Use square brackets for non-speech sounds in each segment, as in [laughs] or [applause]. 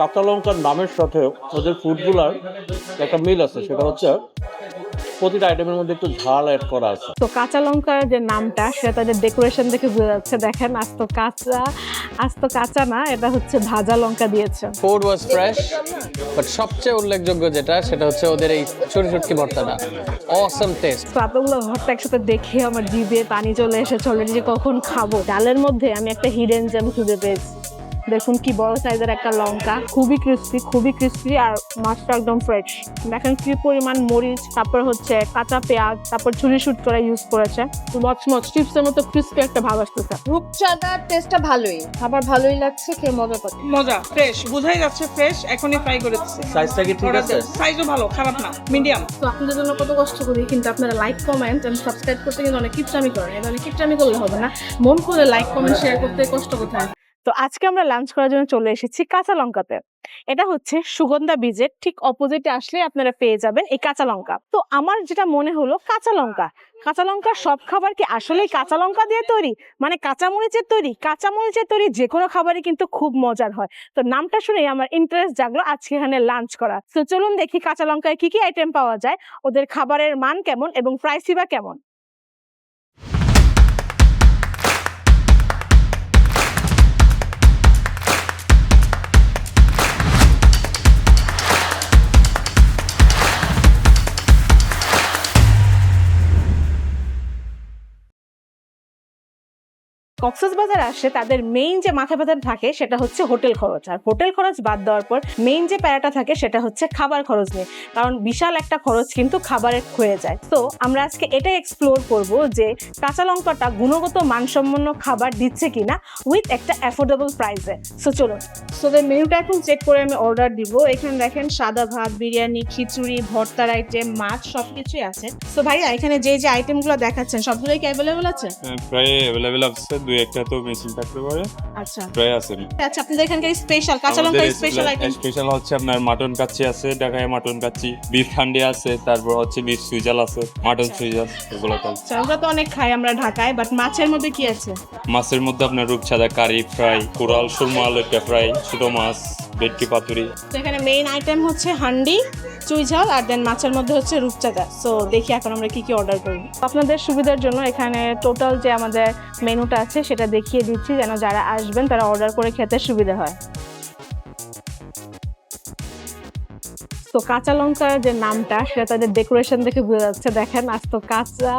কাঁচা লঙ্কার নামের সাথে ওদের ফুডগুলার একটা মিল আছে সেটা হচ্ছে প্রতিটা আইটেমের মধ্যে একটু ঝাল অ্যাড করা আছে। তো কাঁচা লঙ্কার যে নামটা সেটা তাদের ডেকোরেশন দেখে বোঝা যাচ্ছে। দেখেন আজ তো কাঁচা আজ তো কাঁচা না এটা হচ্ছে ভাজা লঙ্কা দিয়েছে। ফুড ওয়াজ ফ্রেশ বাট সবচেয়ে উল্লেখযোগ্য যেটা সেটা হচ্ছে ওদের এই ছোট ছুটকি ভর্তাটা। অসম টেস্ট তো এতগুলো ভর্তা একসাথে দেখে আমার জিভে পানি চলে এসেছে অলরেডি যে কখন খাব। ডালের মধ্যে আমি একটা হিডেন জ্যাম খুঁজে পেয়েছি। দেখুন কি বড় সাইজের একটা লঙ্কা। খুবই ক্রিস্পি খুবই ক্রিস্পি আর মাছটা একদম ফ্রেশ দেখেন কি পরিমাণ মরিচ তারপর হচ্ছে কাঁচা পেঁয়াজ তারপর ছুরি শুট করে ইউজ করেছে। মচমচ চিপসের মতো ক্রিস্পি একটা ভাব আসতেছে। রূপচাঁদার টেস্টটা ভালোই। খাবার ভালোই লাগছে খেয়ে মজা পাচ্ছি মজা ফ্রেশ বোঝাই যাচ্ছে ফ্রেশ এখনই ফ্রাই করেছে। সাইজটা কি ঠিক আছে? সাইজও ভালো খারাপ না মিডিয়াম তো আপনাদের জন্য কত কষ্ট করি কিন্তু আপনারা লাইক কমেন্ট এন্ড সাবস্ক্রাইব করতে কিন্তু অনেক কিপটামি করেন। এবার অনেক কিপটামি করলে হবে না। মন করে লাইক কমেন্ট শেয়ার করতে কষ্ট কোথায়? তো আজকে আমরা লাঞ্চ করার জন্য চলে এসেছি কাঁচা লঙ্কাতে। এটা হচ্ছে সুগন্ধা বীজের ঠিক অপোজিটে আসলে আপনারা পেয়ে যাবেন এই কাঁচা লঙ্কা। তো আমার যেটা মনে হলো কাঁচা লঙ্কা। কাঁচা লঙ্কা সব খাবার কি আসলেই কাঁচা লঙ্কা দিয়ে তৈরি? মানে কাঁচা মরিচের তৈরি? কাঁচা মরিচের তৈরি যে কোনো খাবারই কিন্তু খুব মজার হয়। তো নামটা শুনেই আমার ইন্টারেস্ট জাগলো আজকে এখানে লাঞ্চ করা তো চলুন দেখি কাঁচা লঙ্কায় কি কি আইটেম পাওয়া যায়? ওদের খাবারের মান কেমন এবং প্রাইসই বা কেমন? কক্সবাজার আসে তাদের মেইন যে মাথা ব্যথা থাকে সেটা হচ্ছে হোটেল খরচ। আর হোটেল খরচ বাদ দেওয়ার পর মেইন যে প্যারাটা থাকে সেটা হচ্ছে খাবার খরচ নিয়ে। কারণ বিশাল একটা খরচ কিন্তু খাবারের হয়ে যায়। তো আমরা আজকে এটাই এক্সপ্লোর করব যে কাঁচা লঙ্কাটা গুণগত মানসম্পন্ন খাবার দিচ্ছে কিনা উইথ একটা অ্যাফোর্ডেবল প্রাইসে সো চলুন। সো মেনুটা এখন চেক করে আমি অর্ডার দিব। এখানে দেখেন সাদা ভাত বিরিয়ানি খিচুড়ি ভর্তার আইটেম মাছ সবকিছুই আছে। সো ভাইয়া এখানে যে যে আইটেমগুলো দেখাচ্ছেন সবগুলোই কি অ্যাভেলেবল আছে? হ্যাঁ, প্রায় অ্যাভেলেবেল আছে। দুই একটা তো মেশিন থাকতে পারে। আচ্ছা। প্রায় আছে। আচ্ছা আপনাদের এখানকার স্পেশাল কাঁচা লঙ্কা স্পেশাল আইটেম স্পেশাল হচ্ছে আপনার মাটন কাচ্চি আছে ঢাকায় মাটন কাচ্চি বিফ হান্ডি আছে তারপর হচ্ছে বিফ সুইজাল আছে মাটন সুইজাল এগুলো তো। আচ্ছা, আমরা তো অনেক খাই আমরা ঢাকায় বাট মাছের মধ্যে কি আছে? মাছের মধ্যে আপনার রূপচাঁদা কারি ফ্রাই কোরাল সুরমা আলুটা ফ্রাই ছোট মাছ ভেটকি পাতুরি। এখানে মেইন আইটেম হচ্ছে হান্ডি চুই ঝাল আর দেন মাছের মধ্যে হচ্ছে রূপচাঁদা সো দেখি এখন আমরা কি কি অর্ডার করব আপনাদের সুবিধার জন্য এখানে টোটাল যে আমাদের মেনুটা আছে, সেটা দেখিয়ে দিচ্ছি যেন যারা আসবেন, তারা অর্ডার করে খেতে সুবিধা হয়। তো কাঁচা লঙ্কার যে নামটা, সেটা তাদের ডেকোরেশন দেখে বোঝা যাচ্ছে। দেখেন, আজ তো কাঁচা,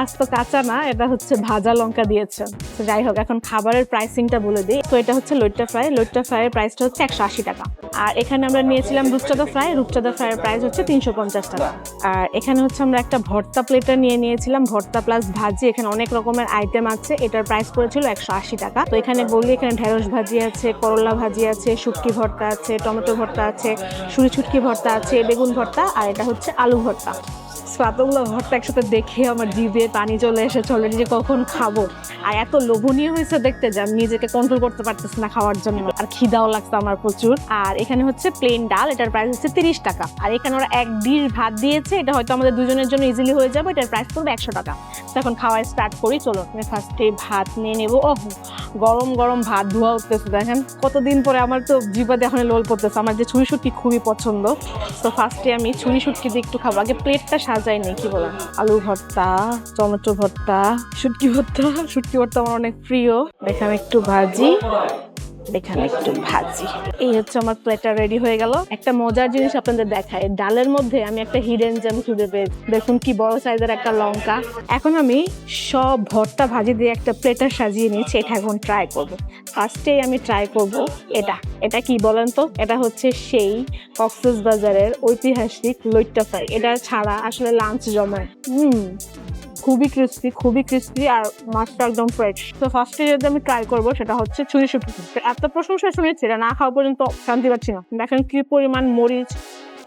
আজ তো কাঁচা না, এটা হচ্ছে ভাজা লঙ্কা দিয়েছে। যাই হোক, এখন খাবারের প্রাইসিংটা বলে দিই। তো এটা হচ্ছে লইট্টা ফ্রাই। লইট্টা ফ্রাইয়ের প্রাইসটা হচ্ছে একশো আশি টাকা। আর এখানে আমরা নিয়েছিলাম রূপচাঁদা ফ্রাই, রূপচাঁদা ফ্রাইয়ের প্রাইস হচ্ছে তিনশো পঞ্চাশ টাকা। আর এখানে হচ্ছে আমরা একটা ভর্তা প্লেটার নিয়ে নিয়েছিলাম, ভর্তা প্লাস ভাজি। এখানে অনেক রকমের আইটেম আছে, এটার প্রাইস পড়েছিল একশো আশি টাকা। তো এখানে বললি এখানে ঢেঁড়স ভাজি আছে, করলা ভাজি আছে, শুটকি ভর্তা আছে, টমেটো ভর্তা আছে সুরি ছুটকি ভর্তা আছে, বেগুন ভর্তা, আর এটা হচ্ছে আলু ভর্তা। এতগুলো ভর্তা একসাথে দেখে আমার জিভে পানি চলে এসেছে অলরেডি যে কখন খাব। আর এত লোভনীয় হয়েছে দেখতে যে আমি নিজেকে কন্ট্রোল করতে পারতেছি না খাওয়ার জন্য। আর খিদাও লাগছে আমার প্রচুর। আর এখানে হচ্ছে প্লেন ডাল, এটার প্রাইস হচ্ছে তিরিশ টাকা। আর এখানে ওরা এক ডিশ ভাত দিয়েছে, এটা হয়তো আমাদের দুজনের জন্য ইজিলি হয়ে যাবে, এটার প্রাইস পড়বে একশো টাকা। তো এখন খাওয়া স্টার্ট করি, চলো ফার্স্টে ভাত নিয়ে নেব। ও গরম গরম ভাত, ধোয়া উঠতেছে, দেখেন। কতদিন পরে আমার তো জিবাতে এখন লোল পড়তেছে। আমার যে ছুরি শুটকি খুবই পছন্দ। তো ফার্স্টে আমি ছুরি শুটকি দিয়ে একটু খাব। আগে প্লেটটা সাজাই নেই কি বলেন আলু ভর্তা, টমেটো ভর্তা, শুটকি ভর্তা। শুটকি ভর্তা আমার অনেক প্রিয়। দেখে আমি একটু ভাজি। এখানে একটু ভাজি। এই হচ্ছে আমার প্লেটটা রেডি হয়ে গেল। একটা মজার জিনিস আপনাদের দেখায়। ডালের মধ্যে আমি একটা হিডেন জ্যাম খুঁজে পেয়েছি দেখুন কি বড় সাইজের একটা লঙ্কা। এখন আমি সব ভর্তা ভাজি দিয়ে একটা প্লেটার সাজিয়ে নিয়েছি। এটা এখন ট্রাই করব। ফার্স্টেই আমি ট্রাই করব এটা। এটা কি বলেন তো? এটা হচ্ছে সেই কক্সেস বাজারের ঐতিহাসিক লইট্টা ফ্রাই। এটা ছাড়া আসলে লাঞ্চ জমায় হুম। খুবই ক্রিস্পি খুবই ক্রিস্পি আর মাছটা একদম ফ্রেশ তো ফার্স্টে যদি আমি ট্রাই করব, সেটা হচ্ছে ছুরি শুটকি এত প্রশংসা শুনেছি এটা না খাওয়া পর্যন্ত শান্তি পাচ্ছি না। দেখেন কি পরিমাণ মরিচ,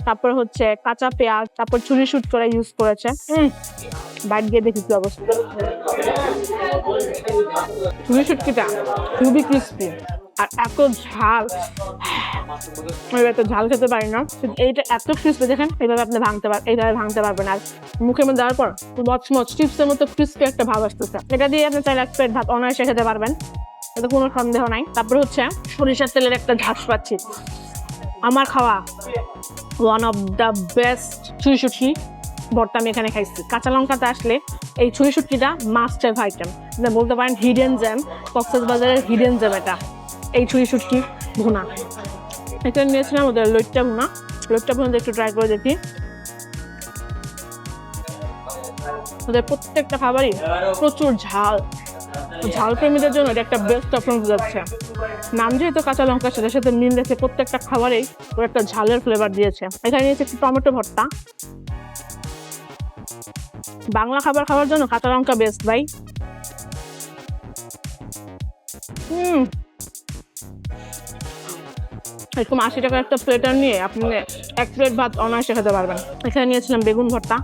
তারপর হচ্ছে কাঁচা পেঁয়াজ, তারপর ছুরি শুট করে ইউজ করেছে। বাইট গিয়ে দেখি কি অবস্থা। ছুরি শুটকিটা খুবই ক্রিস্পি আর এত ঝাল। আমি এত ঝাল খেতে পারি না। এইটা এত ক্রিস্পি দেখেন, এইভাবে আপনি ভাঙতে পার এইভাবে ভাঙতে পারবেন। আর মুখের মধ্যে দেওয়ার পর মচমচ, চিপসের মতো ক্রিস্পি একটা ভাব আসতেছে। এটা দিয়ে আপনি চাইলে এক প্লেট ভাত অনায়াসে খেতে পারবেন। এতে কোনো সন্দেহ নাই। তারপরে হচ্ছে সরিষার তেলের একটা ঝাঁস পাচ্ছি। আমার খাওয়া ওয়ান অফ দ্য বেস্ট ছুরি শুটকি ভর্তা আমি এখানে খাইছি। কাঁচা লঙ্কাতে আসলে এই ছুরি শুটকিটা মাস্ট সেভ আইটেম বলতে পারেন হিডেন জ্যাম কক্সেস বাজারের হিডেন জ্যাম এটা। এই ছুরি শুটকি ভুনা। এখানে নিয়েছিলাম, ওদের লইট্টা ভুনা। লইট্টা ভুনা একটু ট্রাই করে দেখি। ওদের প্রত্যেকটা খাবারই প্রচুর ঝাল। ঝাল প্রেমীদের জন্য এটা একটা বেস্ট অপশন যাচ্ছে নাম যেহেতু কাঁচা লঙ্কার সাথে সাথে মিল রেখে প্রত্যেকটা খাবারেই ওর একটা ঝালের ফ্লেভার দিয়েছে। এখানে নিয়েছে একটু টমেটো ভর্তা। বাংলা খাবার খাওয়ার জন্য কাঁচা লঙ্কা বেস্ট ভাই। হুম। এরকম আশি টাকার একটা প্লেটার নিয়ে আপনি এক প্লেট ভাত অনায়াসে খেতে পারবেন। এখানে নিয়েছিলাম বেগুন ভর্তা।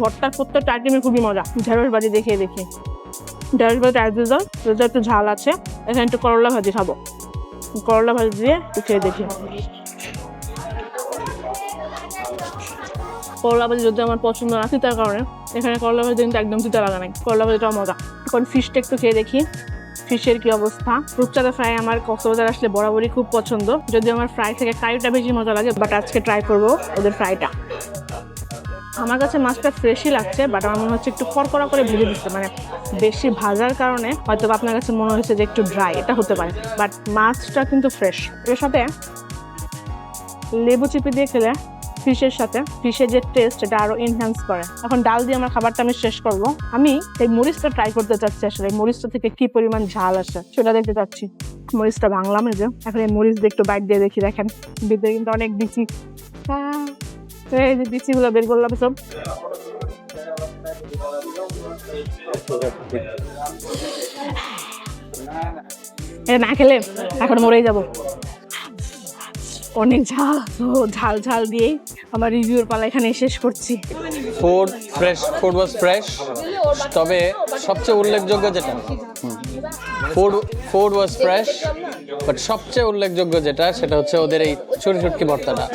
ভর্তার প্রত্যেকটা আইটেমে খুবই মজা। ঢেঁড়স ভাজি দেখিয়ে দেখি। ঢেঁড়স ভাজি অ্যাজ ইউজাল একটু ঝাল আছে, এখানে একটু করলা ভাজি খাব। করলা ভাজি দিয়ে খেয়ে দেখি। করলা ভাজি যদি আমার পছন্দ না তিতার কারণে। এখানে করলা ভাজি কিন্তু একদম তিতা লাগা নাই করলা ভাজিটাও মজা। এখন ফিশটা একটু খেয়ে দেখি। ফিশের কি অবস্থা? রূপচাঁদা ফ্রাই আমার কক্সবাজার আসলে বরাবরই খুব পছন্দ। যদি আমার ফ্রাই থেকে কারিটা বেশি মজা লাগে বাট আজকে ট্রাই করব ওদের ফ্রাইটা। আমার কাছে মাছটা ফ্রেশই লাগছে বাট আমার মনে হচ্ছে একটু কড়কড়া করে ভেজে দিচ্ছে। মানে বেশি ভাজার কারণে হয়তো আপনার কাছে মনে হয়েছে যে একটু ড্রাই এটা হতে পারে। বাট মাছটা কিন্তু ফ্রেশ এর সাথে লেবু চিপে দিয়ে খেলে ফিশের সাথে, ফিশের যে টেস্ট এটা আরও এনহ্যান্স করে। এখন ডাল দিয়ে আমার খাবারটা আমি শেষ করব। আমি এই মরিচটা ট্রাই করতে চাচ্ছি আসলে, এই মরিচটা থেকে কি পরিমাণ ঝাল আসে সেটা দেখতে চাচ্ছি। মরিচটা ভাঙলাম এই যে, এখন এই মরিচ দিয়ে একটু বাইট দিয়ে দেখি, দেখেন। ভিতরে কিন্তু অনেক দিচ্ছি এই যে দিচ্ছিগুলো বের করলাম, সব। না খেলে, এখন মরেই যাব। অনেক ঝাল, তো ঝাল ঝাল দিয়ে আমার রিভিউর পালা এখানে শেষ করছি। Food fresh food was fresh তবে সবচেয়ে উল্লেখযোগ্য যেটা food food was fresh but সবচেয়ে উল্লেখযোগ্য যেটা, সেটা হচ্ছে ওদের এই ছুটি ছুটকি ভর্তাটা।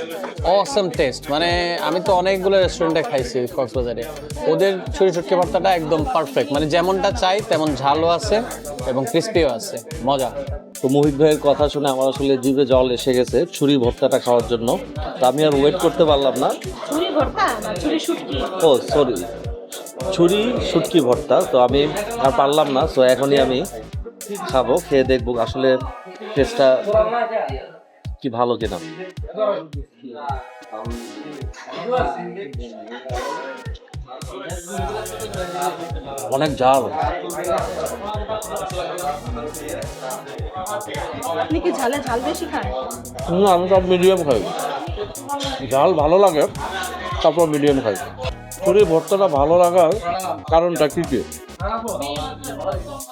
অসম টেস্ট মানে আমি তো অনেকগুলো রেস্টুরেন্টে খাইছি কক্সবাজারে। ওদের ছুরি ছুটকি ভর্তাটা একদম পারফেক্ট মানে যেমনটা চাই তেমন ঝালও আছে এবং ক্রিস্পিও আছে, মজা। তো মোহিত ভাইয়ের কথা শুনে আমার আসলে জিভে জল এসে গেছে ছুরি ভর্তাটা খাওয়ার জন্য। তো আমি আর ওয়েট করতে পারলাম না। ছুরি ভর্তা ছুরি শুটকি? ও সরি ছুরি শুটকি ভর্তা তো আমি আর পারলাম না তো এখনই আমি খাব খেয়ে দেখব আসলে টেস্টটা কি ভালো কিনা। অনেক জাল আপনি কি ঝালে ঝাল বেশি খান? হুম, আমি সব মিডিয়াম খাই। ঝাল ভালো লাগে তারপর মিডিয়াম খাই। ছুরি ভর্তাটা ভালো লাগার কারণটা কি কি?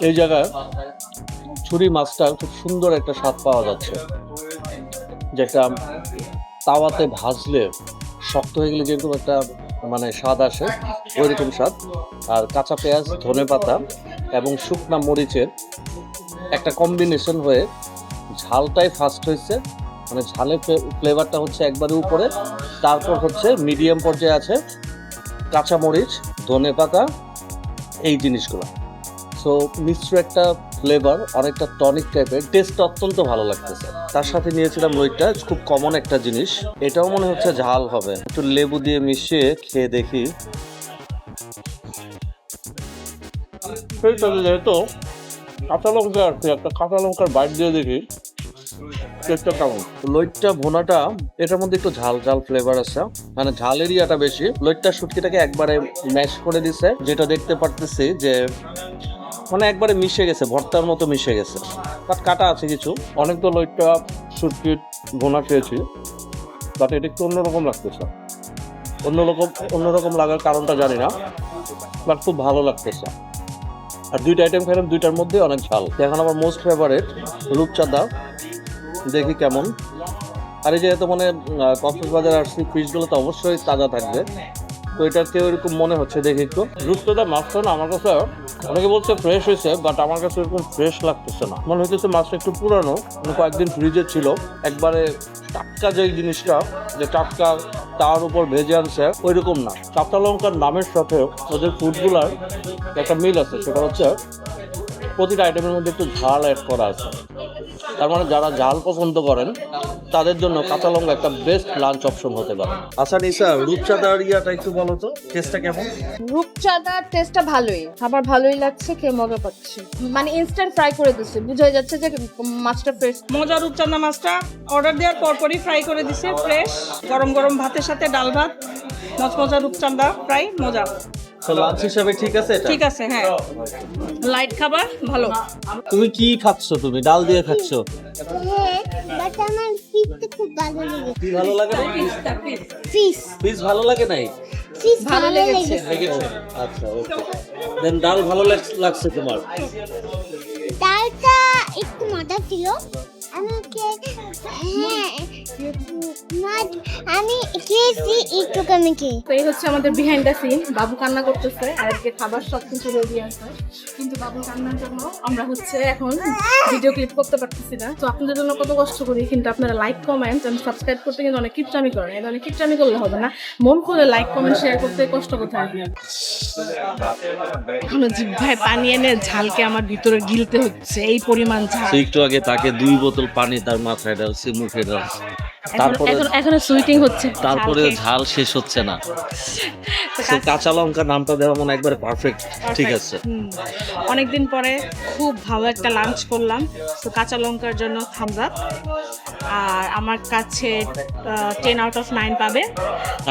এই জায়গায় ছুরি মাছটা খুব সুন্দর একটা স্বাদ পাওয়া যাচ্ছে। যেটা তাওয়াতে ভাজলে শক্ত হয়ে গেলে যেরকম একটা মানে স্বাদ আসে ওই রকম স্বাদ। আর কাঁচা পেঁয়াজ, ধনে পাতা এবং শুকনা মরিচের একটা কম্বিনেশন হয়ে ঝালটাই ফার্স্ট হয়েছে। মানে ঝালের ফ্লেভারটা হচ্ছে একবারে উপরে, তারপর হচ্ছে মিডিয়াম পর্যায়ে আছে কাঁচামরিচ ধনে পাতা, এই জিনিসগুলো। সো মিশ্র একটা ফ্লেভার অনেকটা টনিক টাইপের টেস্ট অত্যন্ত ভালো লাগতেছে। তার সাথে নিয়েছিলাম রইটা খুব কমন একটা জিনিস। এটাও মনে হচ্ছে ঝাল হবে। একটু লেবু দিয়ে মিশিয়ে খেয়ে দেখি। যেহেতু কাঁচা লঙ্কা আছে একটা কাঁচা লঙ্কার বাইট দিয়ে দেখি টেস্টটা কেমন। লইট্টা ভোনাটা এটার মধ্যে একটু ঝাল ঝাল ফ্লেভার আছে। মানে ঝাল এরিয়াটা বেশি। লইট্টা শুটকিটাকে একবারে ম্যাশ করে দিছে যেটা দেখতে পারতেছি যে মানে একবারে মিশে গেছে, ভর্তার মতো মিশে গেছে। বাট কাটা আছে কিছু। অনেক তো লইট্টা শুটকির ভোনা খেয়েছি। বাট এটা একটু অন্যরকম লাগতেছে। অন্যরকম অন্যরকম লাগার কারণটা জানি না। বাট খুব ভালো লাগতেছে। আর দুইটা আইটেম খেলাম দুইটার মধ্যে অনেক ঝাল। এখন আমার মোস্ট ফেভারিট রূপচাঁদা। দেখি কেমন। আর এই যেহেতু মানে কক্সবাজার আসছি ফিশগুলো তো অবশ্যই তাজা থাকবে। তো এটাকে ওইরকম মনে হচ্ছে, দেখি একটু। রূপচাঁদা মাছটা না আমার কাছে, অনেকে বলছে ফ্রেশ হয়েছে বাট আমার কাছে এরকম ফ্রেশ লাগতেছে না। মনে হইতেছে মাছটা একটু পুরানো মানে কয়েকদিন ফ্রিজে ছিল। একবারে টাটকা যে জিনিসটা, যে টাটকা তার উপর ভেজে আনছে ওই রকম না। কাঁচা লঙ্কার নামের সাথে ওদের ফুডগুলার একটা মিল আছে, সেটা হচ্ছে প্রতিটা আইটেমের মধ্যে একটু ঝাল অ্যাড করা আছে। তার মানে যারা ঝাল পছন্দ করেন তাদের জন্য কাঁচা লঙ্কা একটা বেস্ট লাঞ্চ অপশন হতে পারে। আচ্ছা নিসা রূপচাঁদার ইয়াটা একটু বলো তো টেস্টটা কেমন? রূপচাঁদার টেস্টটা ভালোই। খাবার ভালোই লাগছে খেয়ে মজা পাচ্ছি। মানে ইনস্ট্যান্ট ফ্রাই করে দিচ্ছে বোঝা যাচ্ছে যে মাছটা ফ্রেশ মজার রূপচাঁদা মাছটা অর্ডার দেওয়ার পর পরপরই ফ্রাই করে দিছে ফ্রেশ গরম গরম ভাতের সাথে ডাল ভাত মচমচা রূপচাঁদা ফ্রাই মজা। তো লাঞ্চ হিসাবে ঠিক আছে এটা? ঠিক আছে হ্যাঁ। লাইট খাবার ভালো। তুমি কি খাচ্ছ তুমি? ডাল দিয়ে খাচ্ছ? হ্যাঁ বাট আমার ফিশটা খুব ভালো লেগেছে কি ভালো লাগে না ফিশ পিস ভালো লাগে নাই? ফিশ ভালো লেগেছে। লেগেছে। আচ্ছা ওকে দেন ডাল ভালো লাগ- লাগছে তোমার? ডালটা একটু মজা ছিল। আমাকে হ্যাঁ মাছ আমি খেয়েছি একটু কমে খেয়ে তো এই হচ্ছে আমাদের বিহাইন্ড দ্য সিন বাবু কান্না করতেছে আর আজকে খাবার সব কিছু রেডি আছে। কিন্তু বাবু কান্নার জন্য আমরা হচ্ছে এখন ভিডিও ক্লিপ করতে পারতেছি না। তো আপনাদের জন্য কত কষ্ট করি কিন্তু আপনারা লাইক কমেন্ট এন্ড সাবস্ক্রাইব করতে কিন্তু অনেক কিপটামি করেন। এই ধরনের কিপটামি করলে হবে না। মন করে লাইক কমেন্ট শেয়ার করতে কষ্ট করতে কোথায়? এখনও জিভায় পানি এনে ঝালকে আমার ভিতরে গিলতে হচ্ছে। এই পরিমাণ ঝাল। একটু আগে তাকে দুই বোতল পানি তার মাথায় ঢালছে মুখে এখন তারপরে এখন সুইটিং হচ্ছে। তারপরে ঝাল শেষ হচ্ছে না। [laughs] তো কাঁচা লঙ্কা নামটা দেওয়া মনে একবারে পারফেক্ট ঠিক আছে। অনেকদিন পরে খুব ভালো একটা লাঞ্চ করলাম। তো কাঁচা লঙ্কার জন্য থামস আপ আর আমার কাছে টেন আউট অফ নাইন পাবে।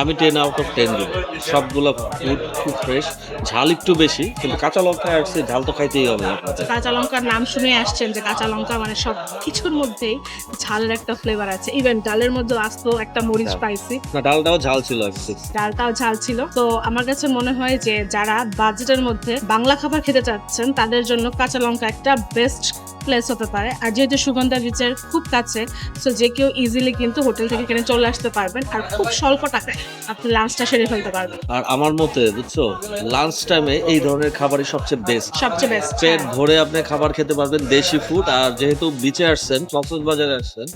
আমি টেন আউট অফ টেন দিব। সবগুলো ফুড খুব ফ্রেশ ঝাল একটু বেশি কিন্তু কাঁচা লঙ্কা আসছে ঝাল তো খাইতেই হবে কাঁচা লঙ্কার নাম শুনে আসছেন যে কাঁচা লঙ্কা মানে সব কিছুর মধ্যেই ঝালের একটা ফ্লেভার আছে। ইভেন ডালের মধ্যে আসতো একটা মরিচ পাইছি। ডালটাও ঝাল ছিল ডালটাও ঝাল ছিল। তো আমার কাছে মনে হয় যে যারা বাজেটের মধ্যে বাংলা খাবার খেতে চাচ্ছেন তাদের জন্য কাঁচা লঙ্কা একটা বেস্ট প্লেস হতে পারে। আর যেহেতু সুগন্ধা রিচের খুব কাছে সো যে কেউ ইজিলি কিন্তু হোটেল থেকে কিনে চলে আসতে পারবেন। আর খুব স্বল্প টাকায় আপনি লাঞ্চটা সেরে ফেলতে পারবেন। আর আমার মতে বুঝছ লাঞ্চ টাইমে এই ধরনের খাবারই সবচেয়ে বেস্ট সবচেয়ে বেস্ট পেট ভরে আপনি খাবার খেতে পারবেন দেশি ফুড আর যেহেতু বিচে আসছেন কক্সবাজারে আসছেন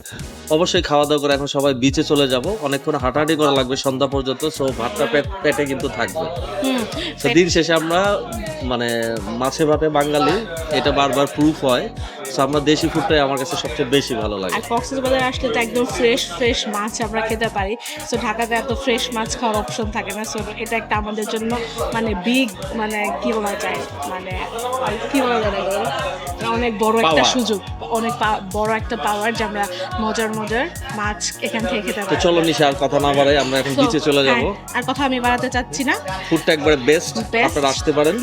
অবশ্যই খাওয়া দাওয়া করে এখন সবাই বিচে চলে যাব। অনেকক্ষণ হাঁটাহাঁটি করা লাগবে সন্ধ্যা পর্যন্ত সো ভাতটা পেট পেটে কিন্তু থাকবে। দিন শেষে আমরা মানে মাছে ভাতে বাঙালি এটা বারবার প্রুফ হয়। তো আমরা দেশি ফুডটাই আমার কাছে সবচেয়ে বেশি ভালো লাগে। আর কক্সবাজার আসলে তো একদম ফ্রেশ ফ্রেশ মাছ আমরা খেতে পারি। সো ঢাকাতে এত ফ্রেশ মাছ খাওয়ার অপশন থাকে না। সো এটা একটা আমাদের জন্য মানে বিগ মানে কি বলা যায়? মানে কি বলা যায়? অনেক বড় একটা সুযোগ। অনেক বড় একটা পাওয়ার যে আমরা মজার মজার মাছ এখান থেকে খেতে তো পারি। চলো নিশা আর কথা না বাড়াই আমরা এখন বিচে চলে যাব। হ্যাঁ, আর কথা আমি বাড়াতে চাচ্ছি না। ফুডটা একবারে বেস্ট আপনারা আসতে পারেন।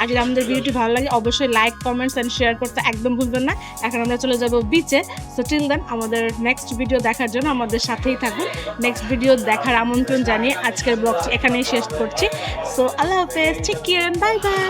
আর যদি আমাদের ভিডিওটি ভালো লাগে অবশ্যই লাইক কমেন্টস এন্ড শেয়ার করতে একদম ভুলবেন না। এখন আমরা চলে যাব বিচে সো টিল দেন আমাদের নেক্সট ভিডিও দেখার জন্য আমাদের সাথেই থাকুন। নেক্সট ভিডিও দেখার আমন্ত্রণ জানিয়ে আজকের ব্লগটি এখানেই শেষ করছি। সো আল্লাহ হাফেজ কেয়ার বাই বাই